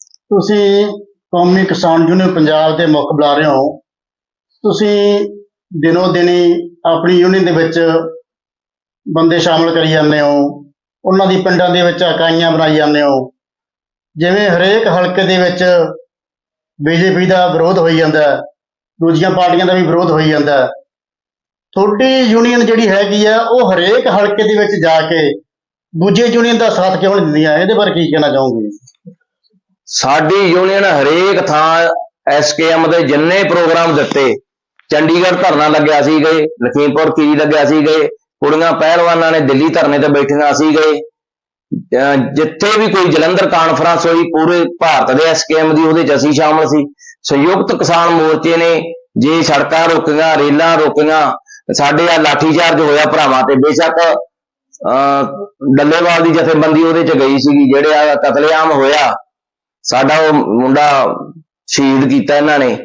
ਤੁਸੀਂ ਕੌਮੀ ਕਿਸਾਨ ਯੂਨੀਅਨ ਪੰਜਾਬ ਦੇ ਮੁੱਖ ਬੁਲਾ ਰਹੇ ਹੋ। ਤੁਸੀਂ ਦਿਨੋ ਦਿਨੀ ਆਪਣੀ ਯੂਨੀਅਨ ਦੇ ਵਿੱਚ ਬੰਦੇ ਸ਼ਾਮਲ ਕਰੀ ਜਾਂਦੇ ਹੋ। ਉਹਨਾਂ ਦੀ ਪਿੰਡਾਂ ਦੇ ਵਿੱਚ ਇਕਾਈਆਂ ਬਣਾਈ ਜਾਂਦੇ ਹੋ। ਜਿਵੇਂ ਹਰੇਕ ਹਲਕੇ ਦੇ ਵਿੱਚ ਬੀਜੇਪੀ ਦਾ ਵਿਰੋਧ ਹੋਈ ਜਾਂਦਾ ਹੈ, ਦੂਜੀਆਂ ਪਾਰਟੀਆਂ ਦਾ ਵੀ ਵਿਰੋਧ ਹੋਈ ਜਾਂਦਾ ਹੈ। ਤੁਹਾਡੀ ਯੂਨੀਅਨ ਜਿਹੜੀ ਹੈਗੀ ਆ ਉਹ ਹਰੇਕ ਹਲਕੇ ਦੇ ਵਿੱਚ ਜਾ ਕੇ ਦੂਜੇ ਯੂਨੀਅਨ ਦਾ ਸਾਥ ਕਿਉਂ ਨਹੀਂ ਦਿੰਦੀ ਆ ਇਹਦੇ ਬਾਰੇ ਕੀ ਕਹਿਣਾ ਚਾਹੋਗੇ ਸਾਡੀ ਯੂਨੀਅਨ ਹਰੇਕ ਥਾਂ ਐਸਕੇਐਮ ਦੇ ਜਿੰਨੇ ਪ੍ਰੋਗਰਾਮ ਦਿੱਤੇ ਚੰਡੀਗੜ੍ਹ ਧਰਨਾ ਲੱਗਿਆ ਸੀ ਗਏ ਲਖੀਮਪੁਰ ਕੀਰੀ ਲੱਗਿਆ ਸੀ ਗਏ ਕੁੜੀਆਂ ਪਹਿਲਵਾਨਾਂ ਨੇ ਦਿੱਲੀ ਧਰਨੇ ਤੇ ਬੈਠੀਆਂ ਸੀ ਗਏ ਜਿੱਥੇ ਵੀ ਕੋਈ ਜਲੰਧਰ ਕਾਨਫਰੰਸ ਹੋਈ, ਪੂਰੇ ਭਾਰਤ ਦੇ ਐਸਕੇਐਮ ਦੀ, ਉਹਦੇ ਚ ਅਸੀਂ ਸ਼ਾਮਲ ਸੀ। ਸੰਯੁਕਤ ਕਿਸਾਨ ਮੋਰਚੇ ਨੇ ਜੇ ਸੜਕਾਂ ਰੋਕੀਆਂ, ਰੇਲਾਂ ਰੋਕੀਆਂ, ਸਾਡੇ ਆ ਲਾਠੀਚਾਰਜ ਹੋਇਆ ਭਰਾਵਾਂ ਤੇ, ਬੇਸ਼ੱਕ ਡੱਲੇਵਾਲ ਦੀ ਜਥੇਬੰਦੀ ਉਹਦੇ ਚ ਗਈ ਸੀਗੀ, ਜਿਹੜੇ ਆ ਕਤਲੇਆਮ ਹੋਇਆ, ਸਾਡਾ ਉਹ ਮੁੰਡਾ ਸ਼ਹੀਦ ਕੀਤਾ ਇਹਨਾਂ ਨੇ,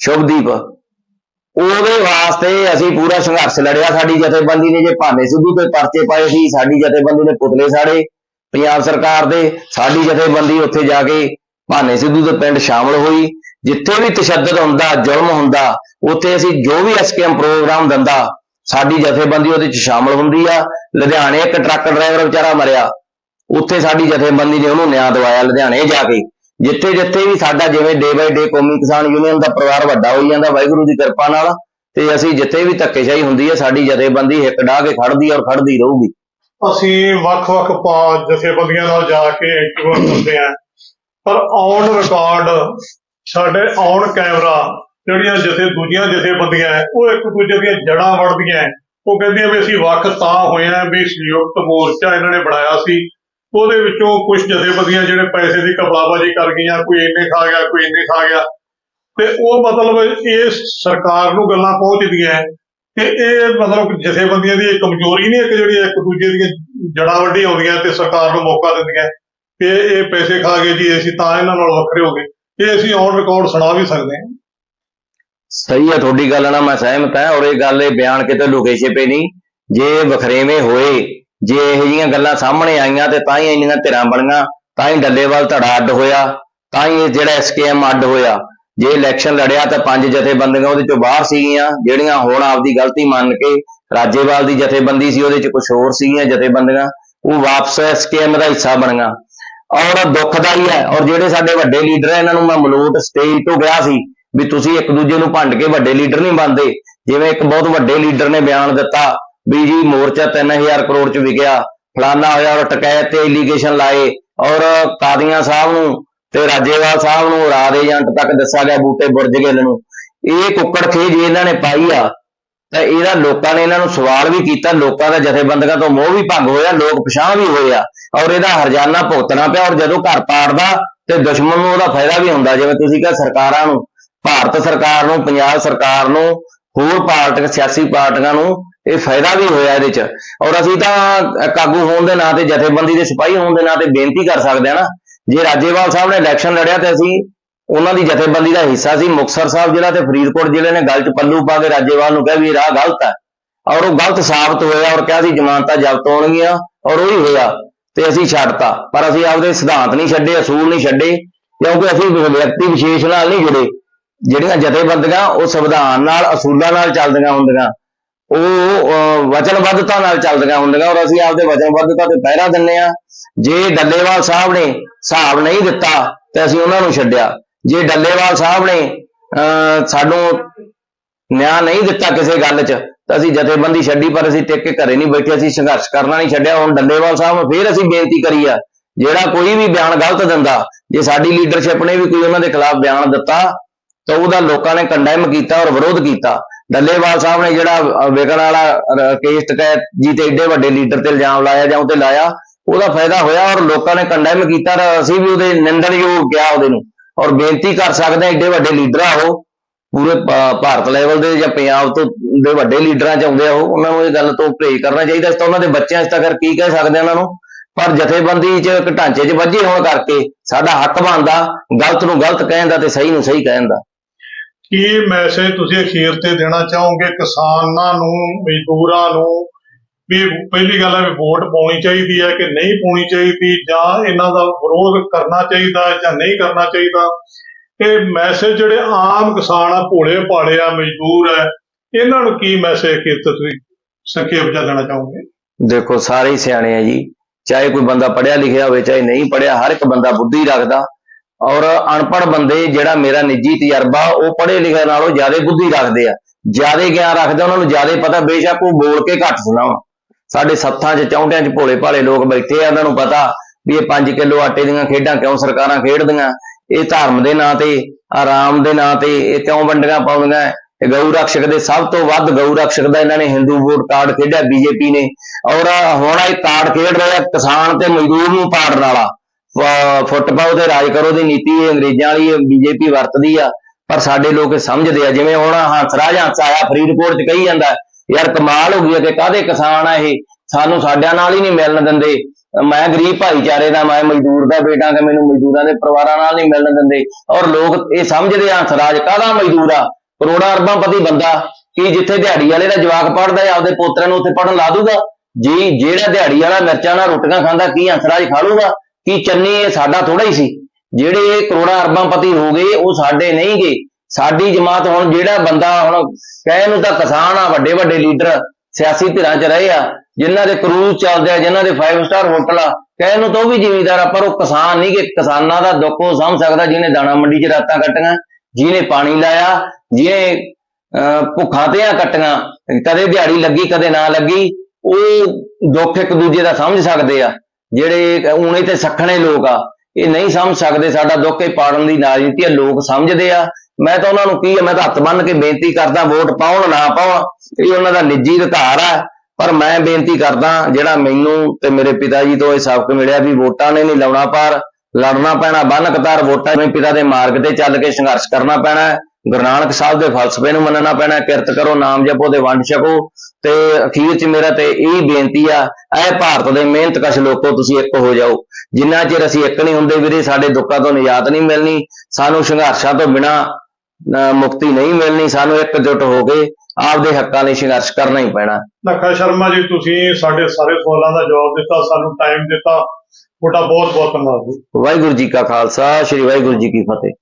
ਸ਼ੁਭਦੀਪ। ਉਹਦੇ ਵਾਸਤੇ ਅਸੀਂ ਪੂਰਾ ਸੰਘਰਸ਼ ਲੜਿਆ, ਸਾਡੀ ਜਥੇਬੰਦੀ ਨੇ ਜੇ ਭਾਵੇਂ ਸਿੱਧੂ ਤੇ ਪਰਚੇ ਪਾਏ ਸੀ, ਸਾਡੀ ਜਥੇਬੰਦੀ ਨੇ ਪੁਤਲੇ ਸਾੜੇ। ਪੰਜਾਬ ਸਰਕਾਰ ਦੇ ਸਾਡੀ ਜਥੇਬੰਦੀ ਉੱਥੇ ਜਾ ਕੇ ਭਾਨੇ ਸਿੱਧੂ ਦੇ ਪਿੰਡ ਸ਼ਾਮਲ ਹੋਈ, ਜਿੱਥੇ ਵੀ ਤਸ਼ੱਦਦ ਹੁੰਦਾ, ਜ਼ੁਲਮ ਹੁੰਦਾ, ਉੱਥੇ ਅਸੀਂ ਜੋ ਵੀ ਐਸਕੇਐਮ ਪ੍ਰੋਗਰਾਮ ਦਿੰਦਾ, ਸਾਡੀ ਜਥੇਬੰਦੀ ਉਹਦੇ ਚ ਸ਼ਾਮਲ ਹੁੰਦੀ ਆ। ਲੁਧਿਆਣੇ ਇੱਕ ਟਰੱਕ ਡਰਾਈਵਰ ਵਿਚਾਰਾ ਮਰਿਆ। ਉੱਥੇ ਸਾਡੀ ਜਥੇਬੰਦੀ ਨੇ ਉਹਨੂੰ ਨਿਆਂ ਦਵਾਇਆ ਲੁਧਿਆਣੇ ਜਾ ਕੇ। ਜਿੱਥੇ ਜਿੱਥੇ ਵੀ ਸਾਡਾ ਜਿਵੇਂ ਡੇ ਬਾਈ ਡੇ ਕੌਮੀ ਕਿਸਾਨ ਯੂਨੀਅਨ ਦਾ ਪਰਿਵਾਰ ਵੱਡਾ ਹੋਈ ਜਾਂਦਾ, ਵਾਹਿਗੁਰੂ ਦੀ ਕਿਰਪਾ ਨਾਲ, ਤੇ ਅਸੀਂ ਜਿੱਥੇ ਵੀ ਧੱਕੇਸ਼ਾਹੀ ਹੁੰਦੀ ਹੈ ਸਾਡੀ ਜਥੇਬੰਦੀ ਹਿੱਕ ਡਾਹ ਕੇ ਖੜਦੀ ਔਰ ਖੜਦੀ ਰਹੂਗੀ। ਅਸੀਂ ਵੱਖ-ਵੱਖ ਪਾ- ਜਥੇਬੰਦੀਆਂ ਨਾਲ ਜਾ ਕੇ ਇੰਟਰਵਿਊ ਕਰਦੇ ਆਂ ਪਰ ਔਨ ਰਿਕਾਰਡ ਸਾਡੇ ਔਨ ਕੈਮਰਾ ਜਿਹੜੀਆਂ ਜਥੇ, ਦੂਜੀਆਂ ਜਥੇਬੰਦੀਆਂ ਉਹ ਇੱਕ ਦੂਜੇ ਦੀਆਂ ਜੜਾਂ ਵੜਦੀਆਂ ਉਹ ਕਹਿੰਦੀਆਂ ਵੀ ਅਸੀਂ ਵੱਖ ਤਾਂ ਹੋਏ ਆਂ ਵੀ ਸੰਯੁਕਤ ਮੋਰਚਾ ਇਹਨਾਂ ਨੇ ਬਣਾਇਆ ਸੀ। ਉਹਦੇ ਵਿੱਚੋਂ ਕੁਝ ਜਥੇਬੰਦੀਆਂ ਜਿਹੜੇ ਪੈਸੇ ਦੀ ਕਬਲਾਬਾਜੀ ਕਰ ਗਈਆਂ, ਕੋਈ ਇੰਨੇ ਖਾ ਗਿਆ, ਕੋਈ ਇੰਨੇ ਖਾ ਗਿਆ। ਤੇ ਉਹ ਮਤਲਬ ਇਹ ਸਰਕਾਰ ਨੂੰ ਗੱਲਾਂ ਪਹੁੰਚਦੀਆਂ ਹੈ ਇਹ ਮਤਲਬ ਜਥੇਬੰਦੀਆਂ ਦੀ ਇਹ ਕਮਜ਼ੋਰੀ ਨਹੀਂ ਹੈ ਜਿਹੜੀ ਇੱਕ ਦੂਜੇ ਦੀਆਂ ਜੜਾਂ ਵੱਢੀ ਆਉਂਦੀਆਂ ਤੇ ਸਰਕਾਰ ਨੂੰ ਮੌਕਾ ਦਿੰਦੀਆਂ। ਕਿ ਇਹ ਪੈਸੇ ਖਾ ਗਏ ਜੀ ਅਸੀਂ ਤਾਂ ਇਹਨਾਂ ਨਾਲ ਵੱਖਰੇ ਹੋ ਗਏ। ਇਹ ਅਸੀਂ ਔਨ ਰਿਕਾਰਡ ਸੁਣਾ ਵੀ ਸਕਦੇ ਹਾਂ। ਸਹੀ ਹੈ, ਤੁਹਾਡੀ ਗੱਲ ਨਾਲ ਮੈਂ ਸਹਿਮਤ ਹਾਂ ਔਰ ਇਹ ਗੱਲ ਇਹ ਬਿਆਨ ਕਿਤੇ ਲੁਕੇ ਛਿਪੇ ਨਹੀਂ। ਜੇ ਵਖਰੇਵੇਂ ਹੋਏ, ਜੇ ਇਹੋ ਜਿਹੀਆਂ ਗੱਲਾਂ ਸਾਹਮਣੇ ਆਈਆਂ ਤੇ ਤਾਂ ਹੀ ਇੰਨੀਆਂ ਧਿਰਾਂ ਬਣੀਆਂ, ਤਾਂ ਹੀ ਡੱਲੇਵਾਲ ਧੜਾ ਅੱਡ ਹੋਇਆ, ਤਾਂ ਹੀ ਇਹ ਜਿਹੜਾ ਐਸਕੇਐਮ ਅੱਡ ਹੋਇਆ। ਜੇ ਇਲੈਕਸ਼ਨ ਲੜਿਆ ਤਾਂ ਪੰਜ ਜਥੇਬੰਦੀਆਂ ਉਹਦੇ ਚੋਂ ਬਾਹਰ ਸੀਗੀਆਂ, ਜਿਹੜੀਆਂ ਹੁਣ ਆਪਦੀ ਗਲਤੀ ਮੰਨ ਕੇ ਰਾਜੇਵਾਲ ਦੀ ਜਥੇਬੰਦੀ ਸੀ, ਉਹਦੇ ਚ ਕੁਝ ਹੋਰ ਸੀਗੀਆਂ ਜਥੇਬੰਦੀਆਂ, ਉਹ ਵਾਪਸ ਐਸਕੇਐਮ ਦਾ ਹਿੱਸਾ ਬਣੀਆਂ ਔਰ ਦੁੱਖਦਾਈ ਹੈ ਔਰ ਜਿਹੜੇ ਸਾਡੇ ਵੱਡੇ ਲੀਡਰ ਹੈ, ਇਹਨਾਂ ਨੂੰ ਮੈਂ ਮਲੋਟ ਸਟੇਜ ਤੋਂ ਗਿਆ ਸੀ ਵੀ ਤੁਸੀਂ ਇੱਕ ਦੂਜੇ ਨੂੰ ਭੰਡ ਕੇ ਵੱਡੇ ਲੀਡਰ ਨਹੀਂ ਬਣਦੇ। ਜਿਵੇਂ ਇੱਕ ਬਹੁਤ ਵੱਡੇ ਲੀਡਰ ਨੇ ਬਿਆਨ ਦਿੱਤਾ ਵੀ ਜੀ ਮੋਰਚਾ 3000 ਕਰੋੜ ਚ ਵਿਕਿਆ, ਫਲਾਨਾ ਹੋਇਆ ਔਰ ਟਕੈਤ ਤੇ ਇਲੀਗੇਸ਼ਨ ਲਾਏ, ਔਰ ਕਾਦੀਆਂ ਸਾਹਿਬ ਨੂੰ ਤੇ ਰਾਜੇਵਾਲ ਸਾਹਿਬ ਨੂੰ ਰਾਜ ਏਜੰਟ ਤੱਕ ਦੱਸਿਆ ਗਿਆ ਬੂਟੇ ਬੁਰਜ ਗਿੱਲ ਨੂੰ। ਇਹ ਕੁੱਕੜ ਖੇਜ ਇਹਨਾਂ ਨੇ ਪਾਈ ਆ, ਤਾਂ ਇਹਦਾ ਲੋਕਾਂ ਨੇ ਇਹਨਾਂ ਨੂੰ ਸਵਾਲ ਵੀ ਕੀਤਾ, ਲੋਕਾਂ ਦਾ ਜਥੇਬੰਦੀਆਂ ਤੋਂ ਮੋਹ ਵੀ ਭੰਗ ਹੋਇਆ, ਲੋਕ ਪਛਾਣ ਵੀ ਹੋਏ ਆ। ਔਰ ਇਹਦਾ ਹਰਜਾਨਾ ਭੁਗਤਣਾ ਪਿਆ, ਔਰ ਜਦੋਂ ਘਰ ਪਾੜਦਾ ਤੇ ਦੁਸ਼ਮਣ ਨੂੰ ਉਹਦਾ ਫਾਇਦਾ ਵੀ ਹੁੰਦਾ, ਜਿਵੇਂ ਤੁਸੀਂ ਕਿਹਾ ਸਰਕਾਰਾਂ ਨੂੰ, ਭਾਰਤ ਸਰਕਾਰ ਨੂੰ, ਪੰਜਾਬ ਸਰਕਾਰ ਨੂੰ, ਹੋਰ ਪਾਰਟੀਆਂ, ਸਿਆਸੀ ਪਾਰਟੀਆਂ ਨੂੰ ਇਹ ਫਾਇਦਾ ਵੀ ਹੋਇਆ ਇਹਦੇ ਚ। ਔਰ ਅਸੀਂ ਤਾਂ ਕਾਬੂ ਹੋਣ ਦੇ ਨਾਂ ਤੇ ਜਥੇਬੰਦੀ ਦੇ ਸਿਪਾਹੀ ਹੋਣ ਦੇ ਨਾਂ ਤੇ ਬੇਨਤੀ ਕਰ ਸਕਦੇ ਹਾਂ ਨਾ ਜੇ ਰਾਜੇਵਾਲ ਸਾਹਿਬ ਨੇ ਇਲੈਕਸ਼ਨ ਲੜਿਆ ਤੇ ਅਸੀਂ ਉਹਨਾਂ ਦੀ ਜਥੇਬੰਦੀ ਦਾ ਹਿੱਸਾ ਸੀ, ਮੁਕਤਸਰ ਸਾਹਿਬ ਜ਼ਿਲ੍ਹਾ ਤੇ ਫਰੀਦਕੋਟ ਜ਼ਿਲ੍ਹੇ ਨੇ ਗੱਲ ਪੱਲੂ ਪਾ ਕੇ ਰਾਜੇਵਾਲ ਨੂੰ ਕਿਹਾ ਵੀ ਇਹ ਰਾਹ ਗਲਤ ਹੈ ਔਰ ਉਹ ਗਲਤ ਸਾਬਤ ਹੋਇਆ ਔਰ ਕਿਹਾ ਸੀ ਜ਼ਮਾਨਤਾਂ ਜ਼ਬਤ ਹੋਣਗੀਆਂ ਔਰ ਉਹੀ ਹੋਇਆ ਤੇ ਅਸੀਂ ਛੱਡਤਾ, ਪਰ ਅਸੀਂ ਆਪਦੇ ਸਿਧਾਂਤ ਨਹੀਂ ਛੱਡੇ, ਅਸੂਲ ਨਹੀਂ ਛੱਡੇ ਕਿਉਂਕਿ ਅਸੀਂ ਵਿਅਕਤੀ ਵਿਸ਼ੇਸ਼ ਨਾਲ ਨਹੀਂ ਜੁੜੇ। ਜਿਹੜੀਆਂ ਜਥੇਬੰਦੀਆਂ ਉਹ ਸੰਵਿਧਾਨ ਨਾਲ, ਅਸੂਲਾਂ ਨਾਲ ਚੱਲਦੀਆਂ ਹੁੰਦੀਆਂ। ਉਹ ਅਹ, ਵਚਨਬੱਧਤਾ ਨਾਲ ਚੱਲਦੀਆਂ ਹੁੰਦੀਆਂ ਔਰ ਅਸੀਂ ਆਪਦੇ ਵਚਨਬੱਧਤਾ ਤੇ ਪਹਿਰਾ ਦਿੰਨੇ ਆ ਜੇ ਡੱਲੇਵਾਲ ਸਾਹਿਬ ਨੇ ਹਿਸਾਬ ਨਹੀਂ ਦਿੱਤਾ ਤੇ ਅਸੀਂ ਉਹਨਾਂ ਨੂੰ ਛੱਡਿਆ। ਜੇ ਡੱਲੇਵਾਲ ਸਾਹਿਬ ਨੇ ਸਾਨੂੰ ਨਿਆਂ ਨਹੀਂ ਦਿੱਤਾ ਕਿਸੇ ਗੱਲ 'ਚ ਤਾਂ ਅਸੀਂ ਜਥੇਬੰਦੀ ਛੱਡੀ ਪਰ ਅਸੀਂ ਟਿਕ ਕੇ ਘਰੇ ਨਹੀਂ ਬੈਠੇ ਅਸੀਂ ਸੰਘਰਸ਼ ਕਰਨਾ ਨਹੀਂ ਛੱਡਿਆ। ਹੁਣ ਡੱਲੇਵਾਲ ਸਾਹਿਬ ਨੂੰ ਫੇਰ ਅਸੀਂ ਬੇਨਤੀ ਕਰੀ ਆ ਜਿਹੜਾ ਕੋਈ ਵੀ ਬਿਆਨ ਗਲਤ ਦਿੰਦਾ ਜੇ ਸਾਡੀ ਲੀਡਰਸ਼ਿਪ ਨੇ ਵੀ ਕੋਈ ਉਹਨਾਂ ਦੇ ਖਿਲਾਫ ਬਿਆਨ ਦਿੱਤਾ ਤਾਂ ਉਹਦਾ ਲੋਕਾਂ ਨੇ ਕੰਡੈਮ ਕੀਤਾ ਔਰ ਵਿਰੋਧ ਕੀਤਾ। ਡੱਲੇਵਾਲ ਸਾਹਿਬ ਨੇ ਜਿਹੜਾ ਵਿਕਣ ਵਾਲਾ ਕੇਸ ਟਕੈਤ ਜੀ ਤੇ ਏਡੇ ਵੱਡੇ ਲੀਡਰ ਤੇ ਇਲਜ਼ਾਮ ਲਾਇਆ ਜਾਂ ਉਹਤੇ ਲਾਇਆ, ਉਹਦਾ ਫਾਇਦਾ ਹੋਇਆ ਔਰ ਲੋਕਾਂ ਨੇ ਕੰਡੈਮ ਕੀਤਾ ਅਸੀਂ ਵੀ ਉਹਦੇ ਨਿੰਦਣਯੋਗ ਕਿਹਾ ਉਹਦੇ ਨੂੰ। ਔਰ ਬੇਨਤੀ ਕਰ ਸਕਦੇ ਏਡੇ ਵੱਡੇ ਲੀਡਰ ਆ ਉਹ, ਪੂਰੇ ਭਾਰਤ ਲੈਵਲ ਦੇ ਜਾਂ ਪੰਜਾਬ ਤੋਂ ਦੇ ਵੱਡੇ ਲੀਡਰਾਂ ਚ ਆਉਂਦੇ ਆ ਉਹ, ਉਹਨਾਂ ਨੂੰ ਇਹ ਗੱਲ ਤੋਂ ਪਰਹੇਜ਼ ਕਰਨਾ ਚਾਹੀਦਾ ਅਸੀਂ ਤਾਂ ਉਹਨਾਂ ਦੇ ਬੱਚਿਆਂ 'ਚ ਤਾਂ ਤੱਕ ਕੀ ਕਹਿ ਸਕਦੇ ਹਾਂ ਉਹਨਾਂ ਨੂੰ। ਪਰ ਜਥੇਬੰਦੀ ਚ ਇੱਕ ਢਾਂਚੇ 'ਚ ਵੱਜੇ ਹੋਣ ਕਰਕੇ ਸਾਡਾ ਹੱਕ ਬਣਦਾ, ਗਲਤ ਨੂੰ ਗਲਤ ਕਹਿਣ ਦਾ ਤੇ ਸਹੀ ਨੂੰ ਸਹੀ ਕਹਿਣ ਦਾ। ਕੀ ਮੈਸੇਜ ਤੁਸੀਂ ਅਖੀਰ ਤੇ ਦੇਣਾ ਚਾਹੋਗੇ ਕਿਸਾਨਾਂ ਨੂੰ, ਮਜ਼ਦੂਰਾਂ ਨੂੰ? ਵੀ ਪਹਿਲੀ ਗੱਲ ਹੈ ਵੀ ਵੋਟ ਪਾਉਣੀ ਚਾਹੀਦੀ ਹੈ ਕਿ ਨਹੀਂ ਪਾਉਣੀ ਚਾਹੀਦੀ ਜਾਂ ਇਹਨਾਂ ਦਾ ਵਿਰੋਧ ਕਰਨਾ ਚਾਹੀਦਾ ਜਾਂ ਨਹੀਂ ਕਰਨਾ ਚਾਹੀਦਾ? ਇਹ ਮੈਸੇਜ ਜਿਹੜੇ ਆਮ ਕਿਸਾਨ ਆ, ਭੋਲੇ ਭਾਲੇ ਆ, ਮਜ਼ਦੂਰ ਹੈ ਇਹਨਾਂ ਨੂੰ ਕੀ ਮੈਸੇਜ ਕੀ ਤੁਸੀਂ ਸੰਖੇਪ ਚ ਦੇਣਾ ਚਾਹੋਗੇ? ਦੇਖੋ ਸਾਰੇ ਸਿਆਣੇ ਆ ਜੀ। ਚਾਹੇ ਕੋਈ ਬੰਦਾ ਪੜਿਆ ਲਿਖਿਆ ਹੋਵੇ, ਚਾਹੇ ਨਹੀਂ ਪੜਿਆ ਹਰ ਇੱਕ ਬੰਦਾ ਬੁੱਧੀ ਰੱਖਦਾ। ਔਰ ਅਨਪੜ ਬੰਦੇ ਜਿਹੜਾ ਮੇਰਾ ਨਿੱਜੀ ਤਜਰਬਾ, ਉਹ ਪੜ੍ਹੇ ਲਿਖੇ ਨਾਲੋਂ ਜ਼ਿਆਦਾ ਬੁੱਧੀ ਰੱਖਦੇ ਆ। ਜ਼ਿਆਦਾ ਗਿਆਨ ਰੱਖਦੇ ਉਹਨਾਂ ਨੂੰ ਜ਼ਿਆਦਾ ਪਤਾ, ਬੇਸ਼ੱਕ ਉਹ ਬੋਲ ਕੇ ਘੱਟ ਸੁਣਾਵਾ ਸਾਡੇ ਸੱਥਾਂ 'ਚ, ਚੌਂਟਿਆਂ 'ਚ ਭੋਲੇ ਭਾਲੇ ਲੋਕ ਬੈਠੇ ਆ, ਉਹਨਾਂ ਨੂੰ ਪਤਾ ਵੀ ਇਹ 5 ਕਿਲੋ ਆਟੇ ਦੀਆਂ ਖੇਡਾਂ ਕਿਉਂ ਸਰਕਾਰਾਂ ਖੇਡਦੀਆਂ। ਇਹ ਧਰਮ ਦੇ ਨਾਂ ਤੇ, ਆਰਾਮ ਦੇ ਨਾਂ ਤੇ, ਇਹ ਕਿਉਂ ਵੰਡੀਆਂ ਪਾਉਂਦੀਆਂ? ਇਹ ਗਊ ਰਕਸ਼ਕ ਦੇ ਸਭ ਤੋਂ ਵੱਧ ਗਊ ਰਕਸ਼ਕ ਦਾ ਇਹਨਾਂ ਨੇ ਹਿੰਦੂ ਵੋਟ ਕਾਰਡ ਖੇਡਿਆ ਬੀਜੇਪੀ ਨੇ। ਔਰ ਹੁਣ ਇਹ ਕਾਰਡ ਖੇਡ ਰਿਹਾ ਕਿਸਾਨ ਤੇ ਮਜ਼ਦੂਰ ਨੂੰ ਪਾੜਨ ਵਾਲਾ। ਫੁੱਟ ਪਾਓ ਤੇ ਰਾਜ ਕਰੋ ਦੀ ਨੀਤੀ ਇਹ ਅੰਗਰੇਜ਼ਾਂ ਵਾਲੀ ਬੀਜੇਪੀ ਵਰਤਦੀ ਆ, ਪਰ ਸਾਡੇ ਲੋਕ ਇਹ ਸਮਝਦੇ ਆ, ਜਿਵੇਂ ਹੁਣ ਹੰਸਰਾਜ ਹੰਸ ਆਇਆ, ਫਰੀਦਕੋਟ ਚ ਕਹੀ ਜਾਂਦਾ, ਯਾਰ ਕਮਾਲ ਹੋ ਗਈ ਹੈ ਕਿ ਕਾਹਦੇ ਕਿਸਾਨ ਆ ਇਹ? ਸਾਨੂੰ ਸਾਡਿਆਂ ਨਾਲ ਹੀ ਨਹੀਂ ਮਿਲਣ ਦਿੰਦੇ। ਮੈਂ ਗਰੀਬ ਭਾਈਚਾਰੇ ਦਾ, ਮੈਂ ਮਜ਼ਦੂਰ ਦਾ ਬੇਟਾ ਕਿ ਮੈਨੂੰ ਮਜ਼ਦੂਰਾਂ ਦੇ ਪਰਿਵਾਰਾਂ ਨਾਲ ਨਹੀਂ ਮਿਲਣ ਦਿੰਦੇ। ਔਰ ਲੋਕ ਇਹ ਸਮਝਦੇ ਆ ਹੰਸਰਾਜ ਕਾਹਦਾ ਮਜ਼ਦੂਰ ਆ? ਕਰੋੜਾਂ ਅਰਬਾਂ ਪਤੀ ਬੰਦਾ, ਕੀ ਜਿੱਥੇ ਦਿਹਾੜੀ ਵਾਲੇ ਦਾ ਜਵਾਕ ਪੜਦਾ ਹੈ ਆਪਦੇ ਪੋਤਰਿਆਂ ਨੂੰ ਉੱਥੇ ਪੜਨ ਲਾ ਦੂਗਾ? ਜੀ, ਜਿਹੜਾ ਦਿਹਾੜੀ ਵਾਲਾ ਮਿਰਚਾਂ ਨਾਲ ਰੋਟੀਆਂ ਖਾਂਦਾ, ਕੀ ਹੰਸਰਾਜ ਖਾ ਲੂਗਾ? ਕਿ ਚੰਨੀ ਇਹ ਸਾਡਾ ਥੋੜਾ ਹੀ ਸੀ। ਜਿਹੜੇ ਕਰੋੜਾਂ ਅਰਬਾਂ ਪਤੀ ਹੋ ਗਏ ਉਹ ਸਾਡੇ ਨਹੀਂ ਗਏ। ਸਾਡੀ ਜਮਾਤ ਹੁਣ ਜਿਹੜਾ ਬੰਦਾ ਹੁਣ ਕਹਿਣ ਨੂੰ ਤਾਂ ਕਿਸਾਨ ਆ ਵੱਡੇ ਵੱਡੇ ਲੀਡਰ ਸਿਆਸੀ ਧਿਰਾਂ 'ਚ ਰਹੇ ਆ ਜਿਨ੍ਹਾਂ ਦੇ ਕਰੂਜ਼ ਚੱਲਦੇ ਆ ਜਿਨ੍ਹਾਂ ਦੇ 5 ਸਟਾਰ ਹੋਟਲ ਆ ਕਹਿਣ ਨੂੰ ਤਾਂ ਉਹ ਵੀ ਜਿਮੀਦਾਰ ਆ ਪਰ ਉਹ ਕਿਸਾਨ ਨਹੀਂ ਕਿ ਕਿਸਾਨਾਂ ਦਾ ਦੁੱਖ ਉਹ ਸਮਝ ਸਕਦਾ ਜਿਹਨੇ ਦਾਣਾ ਮੰਡੀ 'ਚ ਰਾਤਾਂ ਕੱਟੀਆਂ ਜਿਹਨੇ ਪਾਣੀ ਲਾਇਆ ਜਿਹਨੇ ਅਹ, ਭੁੱਖਾਂ ਤੇ ਆ ਕੱਟੀਆਂ ਕਦੇ ਦਿਹਾੜੀ ਲੱਗੀ ਕਦੇ ਨਾ ਲੱਗੀ ਉਹ ਦੁੱਖ ਇੱਕ ਦੂਜੇ ਦਾ ਸਮਝ ਸਕਦੇ ਆ। ਜਿਹੜੇ ਊਣੇ ਤੇ ਸੱਖਣੇ ਲੋਕ ਆ, ਇਹ ਨਹੀਂ ਸਮਝ ਸਕਦੇ ਸਾਡਾ ਦੁੱਖ ਇਹ ਪਾੜਨ ਦੀ ਰਾਜਨੀਤੀ ਆ, ਲੋਕ ਸਮਝਦੇ ਆ। ਮੈਂ ਤਾਂ ਉਹਨਾਂ ਨੂੰ ਕੀ ਆ, ਮੈਂ ਤਾਂ ਹੱਥ ਬੰਨ ਕੇ ਬੇਨਤੀ ਕਰਦਾ, ਵੋਟ ਪਾਉਣ ਨਾ ਪਾਉਣ, ਇਹ ਉਹਨਾਂ ਦਾ ਨਿੱਜੀ ਅਧਿਕਾਰ ਆ। ਪਰ ਮੈਂ ਬੇਨਤੀ ਕਰਦਾ, ਜਿਹੜਾ ਮੈਨੂੰ ਤੇ ਮੇਰੇ ਪਿਤਾ ਜੀ ਤੋਂ ਇਹ ਸਬਕ ਮਿਲਿਆ ਵੀ ਵੋਟਾਂ ਨੇ ਨਹੀਂ ਲਾਉਣਾ ਪਰ ਲੜਨਾ ਪੈਣਾ ਬੰਨ ਕਤਾਰ ਵੋਟਾਂ ਨੇ ਪਿਤਾ ਦੇ ਮਾਰਗ ਤੇ ਚੱਲ ਕੇ ਸੰਘਰਸ਼ ਕਰਨਾ ਪੈਣਾ। ਗੁਰੂ ਨਾਨਕ ਸਾਹਿਬ ਦੇ ਫਲਸਫੇ ਨੂੰ ਮੰਨਣਾ ਪੈਣਾ ਕਿਰਤ ਕਰੋ ਨਾਮ ਜਪੋ ਤੇ ਵੰਡ ਛਕੋ। ਤੇ ਅਖੀਰ 'ਚ ਮੇਰਾ ਤੇ ਇਹ ਬੇਨਤੀ ਆ ਐ ਭਾਰਤ ਦੇ ਮਿਹਨਤਕਸ਼ ਲੋਕੋ ਤੁਸੀਂ ਇੱਕ ਹੋ ਜਾਓ। ਜਿੰਨਾ ਚਿਰ ਅਸੀਂ ਇੱਕ ਨਹੀਂ ਹੁੰਦੇ ਵੀਰੇ ਸਾਡੇ ਦੁੱਖਾਂ ਤੋਂ ਨਿਜਾਤ ਨਹੀਂ ਮਿਲਣੀ ਸਾਨੂੰ ਸੰਘਰਸ਼ਾਂ ਤੋਂ ਬਿਨਾ ਮੁਕਤੀ ਨਹੀਂ ਮਿਲਣੀ ਸਾਨੂੰ ਇਕਜੁੱਟ ਹੋ ਕੇ ਆਪਦੇ ਹੱਕਾਂ ਲਈ ਸੰਘਰਸ਼ ਕਰਨਾ ਹੀ ਪੈਣਾ। ਲੱਖਾ ਸ਼ਰਮਾ ਜੀ ਤੁਸੀਂ ਸਾਡੇ ਸਾਰੇ ਸਵਾਲਾਂ ਦਾ ਜਵਾਬ ਦਿੱਤਾ ਸਾਨੂੰ ਟਾਈਮ ਦਿੱਤਾ। ਤੁਹਾਡਾ ਬਹੁਤ ਬਹੁਤ ਧੰਨਵਾਦ ਵਾਹਿਗੁਰੂ ਜੀ ਕਾ ਖਾਲਸਾ ਸ੍ਰੀ ਵਾਹਿਗੁਰੂ ਜੀ ਕੀ ਫਤਿਹ।